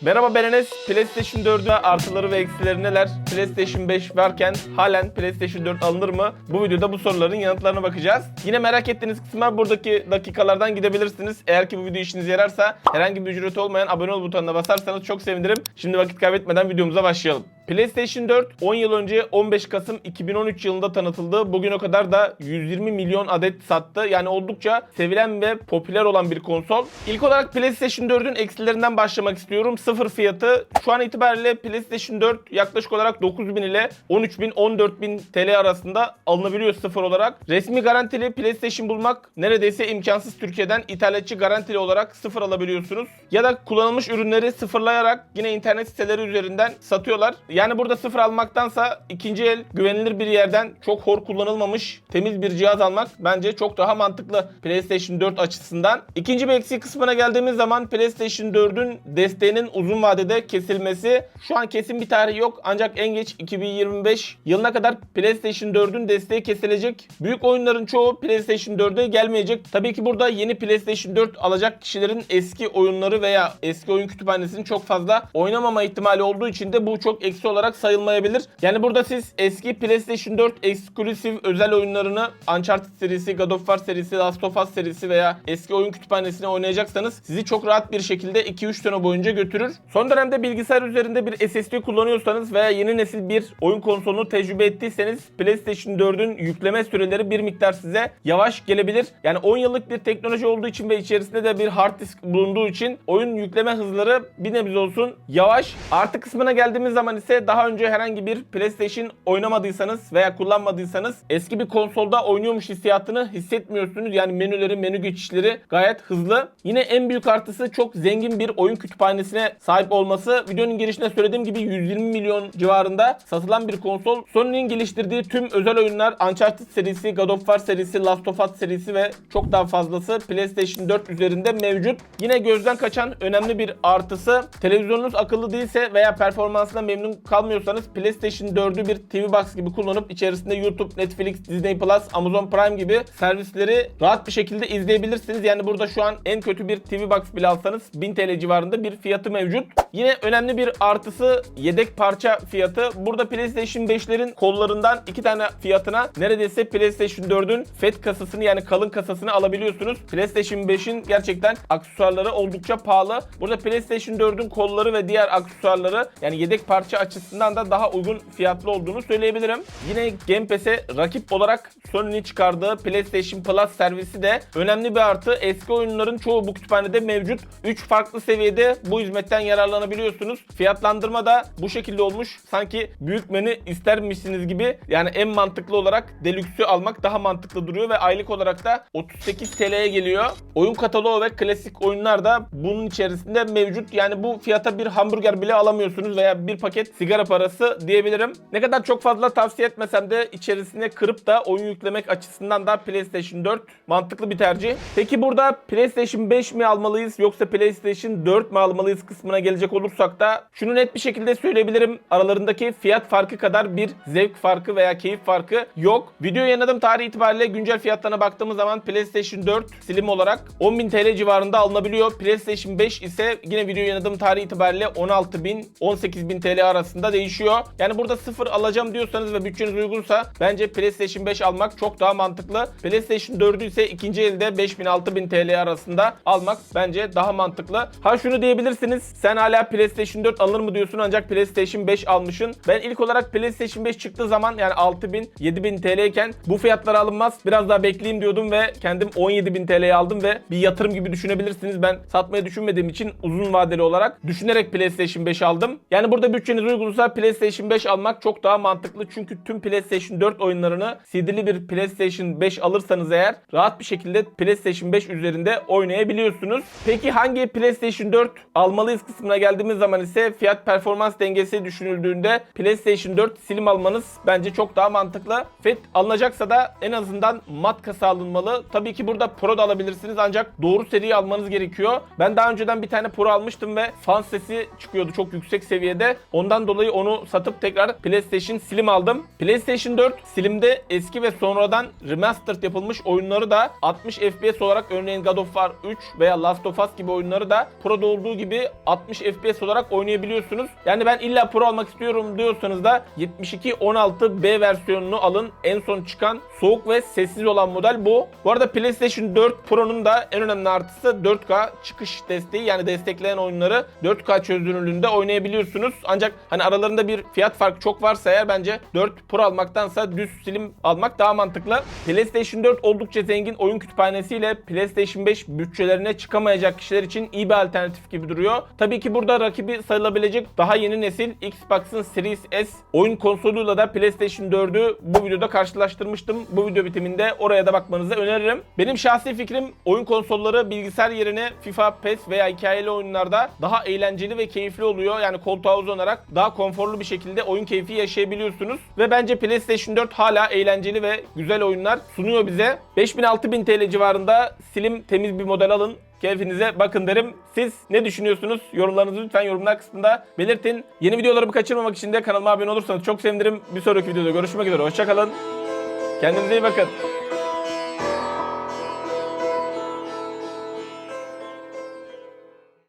Merhaba ben Enes. PlayStation 4'ün artıları ve eksileri neler? PlayStation 5 varken halen PlayStation 4 alınır mı? Bu videoda bu soruların yanıtlarına bakacağız. Yine merak ettiğiniz kısma buradaki dakikalardan gidebilirsiniz. Eğer ki bu video işinize yararsa herhangi bir ücreti olmayan abone ol butonuna basarsanız çok sevinirim. Şimdi vakit kaybetmeden videomuza başlayalım. PlayStation 4 10 yıl önce 15 Kasım 2013 yılında tanıtıldı. Bugüne kadar da 120 milyon adet sattı. Yani oldukça sevilen ve popüler olan bir konsol. İlk olarak PlayStation 4'ün eksilerinden başlamak istiyorum. Sıfır fiyatı. Şu an itibariyle PlayStation 4 yaklaşık olarak 9000 ile 13000 14000 TL arasında alınabiliyor sıfır olarak. Resmi garantili PlayStation bulmak neredeyse imkansız Türkiye'den ithalatçı garantili olarak sıfır alabiliyorsunuz. Ya da kullanılmış ürünleri sıfırlayarak yine internet siteleri üzerinden satıyorlar. Yani burada sıfır almaktansa ikinci el güvenilir bir yerden çok hor kullanılmamış temiz bir cihaz almak bence çok daha mantıklı PlayStation 4 açısından. İkinci bir eksik kısmına geldiğimiz zaman PlayStation 4'ün desteğinin uzun vadede kesilmesi. Şu an kesin bir tarih yok ancak en geç 2025 yılına kadar PlayStation 4'ün desteği kesilecek. Büyük oyunların çoğu PlayStation 4'e gelmeyecek. Tabii ki burada yeni PlayStation 4 alacak kişilerin eski oyunları veya eski oyun kütüphanesini çok fazla oynamama ihtimali olduğu için de bu çok eksi olarak sayılmayabilir. Yani burada siz eski PlayStation 4 eksklusif özel oyunlarını Uncharted serisi, God of War serisi, Last of Us serisi veya eski oyun kütüphanesine oynayacaksanız sizi çok rahat bir şekilde 2-3 sene boyunca götürür. Son dönemde bilgisayar üzerinde bir SSD kullanıyorsanız veya yeni nesil bir oyun konsolunu tecrübe ettiyseniz PlayStation 4'ün yükleme süreleri bir miktar size yavaş gelebilir. Yani 10 yıllık bir teknoloji olduğu için ve içerisinde de bir hard disk bulunduğu için oyun yükleme hızları bir nebze olsun yavaş. Artı kısmına geldiğimiz zaman ise daha önce herhangi bir PlayStation oynamadıysanız veya kullanmadıysanız eski bir konsolda oynuyormuş hissiyatını hissetmiyorsunuz. Yani menüleri, menü geçişleri gayet hızlı. Yine en büyük artısı çok zengin bir oyun kütüphanesine sahip olması. Videonun girişinde söylediğim gibi 120 milyon civarında satılan bir konsol. Sony'nin geliştirdiği tüm özel oyunlar Uncharted serisi, God of War serisi, Last of Us serisi ve çok daha fazlası PlayStation 4 üzerinde mevcut. Yine gözden kaçan önemli bir artısı televizyonunuz akıllı değilse veya performansına memnun kalmıyorsanız PlayStation 4'ü bir TV Box gibi kullanıp içerisinde YouTube, Netflix, Disney Plus, Amazon Prime gibi servisleri rahat bir şekilde izleyebilirsiniz. Yani burada şu an en kötü bir TV Box bile alsanız 1000 TL civarında bir fiyatı mevcut. Yine önemli bir artısı yedek parça fiyatı. Burada PlayStation 5'lerin kollarından iki tane fiyatına neredeyse PlayStation 4'ün FAT kasasını yani kalın kasasını alabiliyorsunuz. PlayStation 5'in gerçekten aksesuarları oldukça pahalı. Burada PlayStation 4'ün kolları ve diğer aksesuarları yani yedek parça açısından da daha uygun fiyatlı olduğunu söyleyebilirim. Yine Game Pass'e rakip olarak Sony'nin çıkardığı PlayStation Plus servisi de önemli bir artı. Eski oyunların çoğu bu kütüphanede mevcut. 3 farklı seviyede bu hizmetten yararlanabiliyorsunuz. Fiyatlandırma da bu şekilde olmuş. Sanki büyük menü istermişsiniz gibi. Yani en mantıklı olarak Deluxe'ü almak daha mantıklı duruyor ve aylık olarak da 38 TL'ye geliyor. Oyun kataloğu ve klasik oyunlar da bunun içerisinde mevcut. Yani bu fiyata bir hamburger bile alamıyorsunuz veya bir paket sigara parası diyebilirim. Ne kadar çok fazla tavsiye etmesem de içerisine kırıp da oyun yüklemek açısından da PlayStation 4 mantıklı bir tercih. Peki burada PlayStation 5 mi almalıyız yoksa PlayStation 4 mi almalıyız kısmına gelecek olursak da şunu net bir şekilde söyleyebilirim. Aralarındaki fiyat farkı kadar bir zevk farkı veya keyif farkı yok. Video yayınladığım tarih itibariyle güncel fiyatlarına baktığımız zaman PlayStation 4 Slim olarak 10.000 TL civarında alınabiliyor. PlayStation 5 ise yine video yayınladığım tarih itibariyle 16.000 18.000 TL arasında değişiyor. Yani burada sıfır alacağım diyorsanız ve bütçeniz uygunsa bence PlayStation 5 almak çok daha mantıklı. PlayStation 4'ü ise ikinci elde 5000-6000 TL arasında almak bence daha mantıklı. Ha şunu diyebilirsiniz. Sen hala PlayStation 4 alır mı diyorsun ancak PlayStation 5 almışsın. Ben ilk olarak PlayStation 5 çıktığı zaman yani 6000 7000 TL iken bu fiyatlara alınmaz. Biraz daha bekleyeyim diyordum ve kendim 17000 TL'ye aldım ve bir yatırım gibi düşünebilirsiniz. Ben satmayı düşünmediğim için uzun vadeli olarak düşünerek PlayStation 5 aldım. Yani burada bütçeniz uygunsa PlayStation 5 almak çok daha mantıklı. Çünkü tüm PlayStation 4 oyunlarını CD'li bir PlayStation 5 alırsanız eğer rahat bir şekilde PlayStation 5 üzerinde oynayabiliyorsunuz. Peki hangi PlayStation 4 almalıyız kısmına geldiğimiz zaman ise fiyat performans dengesi düşünüldüğünde PlayStation 4 Slim almanız bence çok daha mantıklı. FAT alınacaksa da en azından mat kasa alınmalı. Tabii ki burada Pro da alabilirsiniz ancak doğru seriyi almanız gerekiyor. Ben daha önceden bir tane Pro almıştım ve fan sesi çıkıyordu çok yüksek seviyede. Ondan dolayı onu satıp tekrar PlayStation Slim aldım. PlayStation 4 Slim'de eski ve sonradan remastered yapılmış oyunları da 60 FPS olarak örneğin God of War 3 veya Last of Us gibi oyunları da Pro'da olduğu gibi 60 FPS olarak oynayabiliyorsunuz. Yani ben illa Pro almak istiyorum diyorsanız da 7216B versiyonunu alın. En son çıkan soğuk ve sessiz olan model bu. Bu arada PlayStation 4 Pro'nun da en önemli artısı 4K çıkış desteği yani destekleyen oyunları 4K çözünürlüğünde oynayabiliyorsunuz. Ancak hani aralarında bir fiyat farkı çok varsa eğer bence 4 Pro almaktansa düz slim almak daha mantıklı. PlayStation 4 oldukça zengin oyun kütüphanesiyle PlayStation 5 bütçelerine çıkamayacak kişiler için iyi bir alternatif gibi duruyor. Tabii ki burada rakibi sayılabilecek daha yeni nesil Xbox'ın Series S oyun konsoluyla da PlayStation 4'ü bu videoda karşılaştırmıştım. Bu video bitiminde oraya da bakmanızı öneririm. Benim şahsi fikrim oyun konsolları bilgisayar yerine FIFA, PES veya hikayeli oyunlarda daha eğlenceli ve keyifli oluyor. Yani koltuğa uzanarak daha konforlu bir şekilde oyun keyfi yaşayabiliyorsunuz. Ve bence PlayStation 4 hala eğlenceli ve güzel oyunlar sunuyor bize. 5000-6000 TL civarında slim temiz bir model alın. Keyfinize bakın derim. Siz ne düşünüyorsunuz? Yorumlarınızı lütfen yorumlar kısmında belirtin. Yeni videolarımı kaçırmamak için de kanalıma abone olursanız çok sevinirim. Bir sonraki videoda görüşmek üzere. Hoşçakalın. Kendinize iyi bakın.